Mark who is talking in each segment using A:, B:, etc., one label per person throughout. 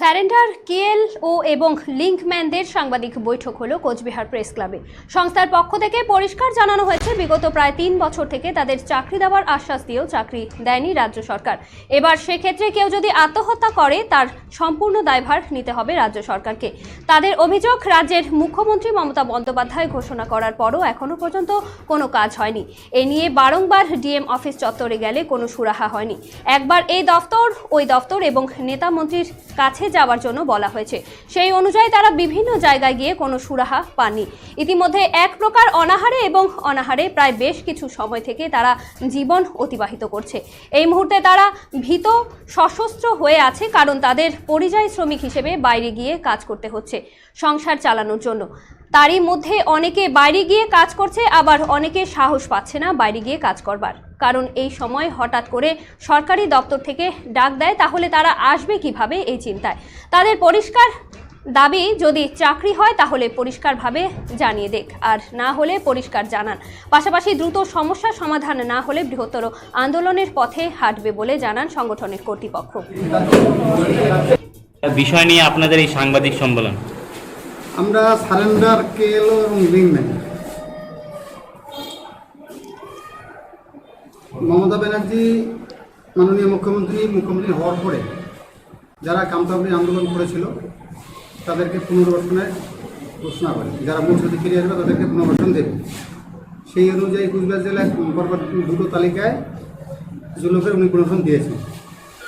A: Surrender KL ও এবং লিঙ্কম্যানদের সাংবাদিক বৈঠক হলো কোচবিহার প্রেস ক্লাবে। সংস্থার পক্ষ থেকে পরিষ্কার জানানো হয়েছে, বিগত প্রায় তিন বছর থেকে তাদের চাকরি দেওয়ার আশ্বাস দিয়েও চাকরি দেয়নি রাজ্য সরকার। এবার সেক্ষেত্রে কেউ যদি আত্মহত্যা করে, তার সম্পূর্ণ দায়ভার নিতে হবে রাজ্য সরকারকে। তাদের অভিযোগ, রাজ্যের মুখ্যমন্ত্রী মমতা বন্দ্যোপাধ্যায় ঘোষণা করার পরও এখনও পর্যন্ত কোনো কাজ হয়নি। এ নিয়ে বারংবার ডিএম অফিস চত্বরে গেলে কোনো সুরাহা হয়নি। একবার এই দফতর, ওই দফতর এবং নেতা মন্ত্রীর কাছে যাওয়ার জন্য বলা হয়েছে। সেই অনুযায়ী তারা বিভিন্ন জায়গায় গিয়ে কোনো সুরাহা পাননি। ইতিমধ্যে এক প্রকার অনাহারে এবং অনাহারে প্রায় বেশ কিছু সময় থেকে তারা জীবন অতিবাহিত করছে। এই মুহূর্তে তারা ভীত, সশস্ত্র হয়ে আছে কারণ তাদের পরিযায়ী শ্রমিক হিসেবে বাইরে গিয়ে কাজ করতে হচ্ছে সংসার চালানোর জন্য। তারই মধ্যে অনেকে বাইরে গিয়ে কাজ করছে, আবার অনেকে সাহস পাচ্ছে না বাইরে গিয়ে কাজ করবার। কারণ এই সময় হঠাৎ করে সরকারি দপ্তর থেকে ডাক দেয়, তাহলে তারা আসবে কীভাবে এই চিন্তায়? তাদের পরিষ্কার দাবি, যদি চাকরি হয় তাহলে পরিষ্কারভাবে জানিয়ে দেখ, আর না হলে পরিষ্কার জানান। পাশাপাশি দ্রুত সমস্যার সমাধান না হলে বৃহত্তর আন্দোলনের পথে হাঁটবে বলে জানান সংগঠনের কর্তৃপক্ষ।
B: বিষয় নিয়ে আপনাদের এই সাংবাদিক সম্মেলন।
C: আমরা সারেন্ডার কেএলও এবং লিঙ্কম্যান মমতা ব্যানার্জি, মাননীয় মুখ্যমন্ত্রী মুখ্যমন্ত্রী হওয়ার পরে যারা কামতাবলী আন্দোলন করেছিল, তাদেরকে পুনর্বাসনের ঘোষণা করে। যারা সত্যি ফিরে আসবে, তাদেরকে পুনর্বাসন দেবে। সেই অনুযায়ী কুচবিহার পরপর দুটো তালিকায় কিছু লোকের উনি পুনর্বাসন দিয়েছেন।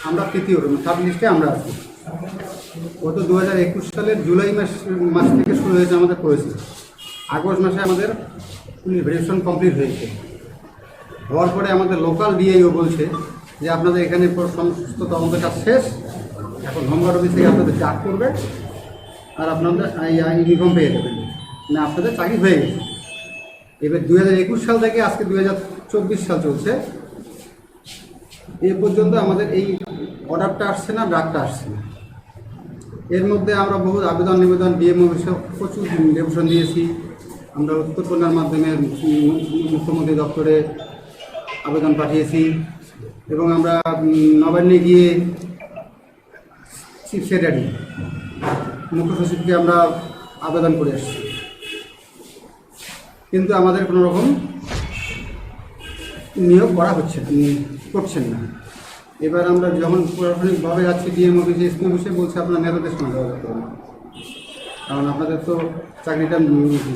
C: আমরা তৃতীয় থার্ড লিস্টে আমরা আছি। গত দু হাজার একুশ সালের জুলাই মাস মাস থেকে শুরু হয়েছে আমাদের প্রসেস আগস্ট মাসে আমাদের পুলিশ ভেরিফিকেশন কমপ্লিট হয়েছে। হওয়ার পরে আমাদের লোকাল ডিআইও বলছে যে আপনাদের এখানে সমস্ত তদন্ত কাজ শেষ, এখন হোমগার্ড অফিস থেকে আপনাদের ডাক করবে আর আপনাদের ইউনিফর্ম পেয়ে যাবেন। না আপনাদের চাকরি হয়ে গেছে। এবার দু একুশ সাল থেকে আজকে দু চব্বিশ সাল চলছে। এ পর্যন্ত আমাদের এই অর্ডারটা আসছে না ডাকটা আসছে না। এর মধ্যে আমরা বহু আবেদন নিবেদন ডিএম অফিসে প্রচুর ডেপুটেশন দিয়েছি। আমরা উত্তরকন্যার মাধ্যমে মুখ্যমন্ত্রী দপ্তরে আবেদন পাঠিয়েছি এবং আমরা নবান্নে গিয়ে চিফ সেক্রেটারি, মুখ্য সচিবকে আমরা আবেদন করে এসেছি কিন্তু আমাদের কোনো রকম নিয়োগ করা হচ্ছে করছেন না। এবার আমরা যখন প্রশাসনিকভাবে যাচ্ছি ডিএম অফিসে এসপি অফিসে বলছে, আপনার নেতাদের সঙ্গে যোগাযোগ করুন। কারণ আপনাদের তো চাকরিটা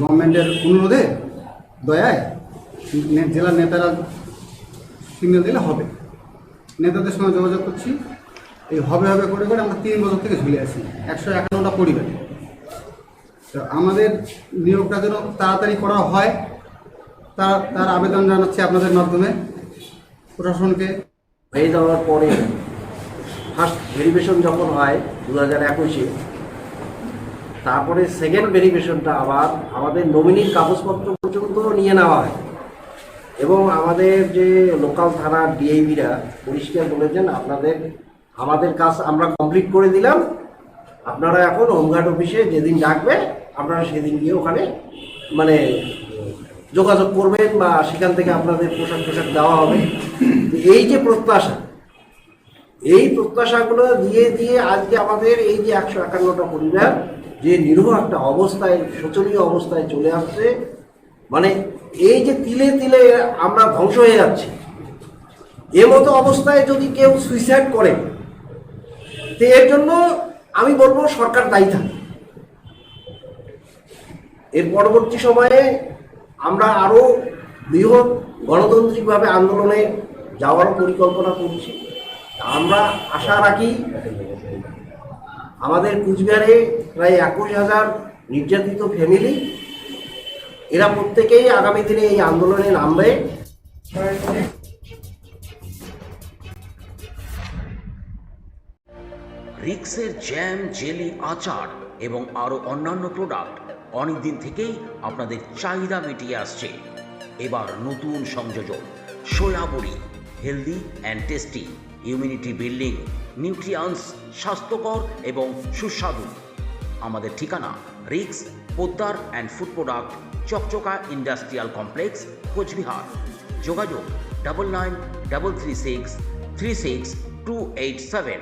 C: গভর্নমেন্টের অনুরোধে, দয়ায় জেলার নেতারা সিগন্যাল দিলে হবে। নেতাদের সঙ্গে যোগাযোগ করছি। এই হবে হবে করে করে আমরা তিন বছর থেকে ঝুলে আছি, একশো একান্নটা পরিবার। তো আমাদের নিয়োগটা যেন তাড়াতাড়ি করা হয়, তার তার আবেদন জানাচ্ছি আপনাদের মাধ্যমে। প্রশাসনকে
D: হয়ে যাওয়ার পরে ফার্স্ট ভেরিফিকেশন যখন হয় দু হাজার একুশে, তারপরে সেকেন্ড ভেরিফিকেশনটা আবার আমাদের নমিনির কাগজপত্র পর্যন্ত নিয়ে নেওয়া হয়। এবং আমাদের যে লোকাল থানার ডিআইবিরা পরিষ্কার বলেছেন, আপনাদের, আমাদের কাজ আমরা কমপ্লিট করে দিলাম। আপনারা এখন হোমগার্ড অফিসে যেদিন ডাকবে, আপনারা সেদিন গিয়ে ওখানে মানে যোগাযোগ করবেন বা সেখান থেকে আপনাদের পোশাক পোশাক দেওয়া হবে। এই যে প্রত্যাশা, এই প্রত্যাশাগুলো দিয়ে দিয়ে আজকে আমাদের এই যে একশো একান্নটা পরিবার যে নিরহ একটা অবস্থায়, শোচনীয় অবস্থায় চলে আসছে মানে এই যে তিলে তিলে আমরা ধ্বংস হয়ে যাচ্ছি, এ মতো অবস্থায় যদি কেউ সুইসাইড করে, তো এর জন্য আমি বলব সরকার দায়ী থাকে। এর পরবর্তী সময়ে আমরা আরও বৃহৎ গণতান্ত্রিকভাবে আন্দোলনে যাওয়ার পরিকল্পনা করছি। আমরা আশা রাখি আমাদের কুচবিহারে প্রায় একুশ হাজার নির্যাতিত ফ্যামিলি এরা প্রত্যেকেই আগামী দিনে এই আন্দোলনে নামবে।
E: রিক্সের জ্যাম, জেলি আচার এবং আরও অন্যান্য প্রোডাক্ট অনেকদিন থেকেই আপনাদের চাহিদা মিটিয়ে আসছে। এবার নতুন সংযোজন সয়াবড়ি healthy and tasty immunity building nutrients স্বাস্থ্যকর এবং সুস্বাদু। আমাদের ঠিকানা রিক্স, Poddar and food product Chakchaka industrial complex, Coochbehar. যোগাযোগ double nine double three six three six two eight seven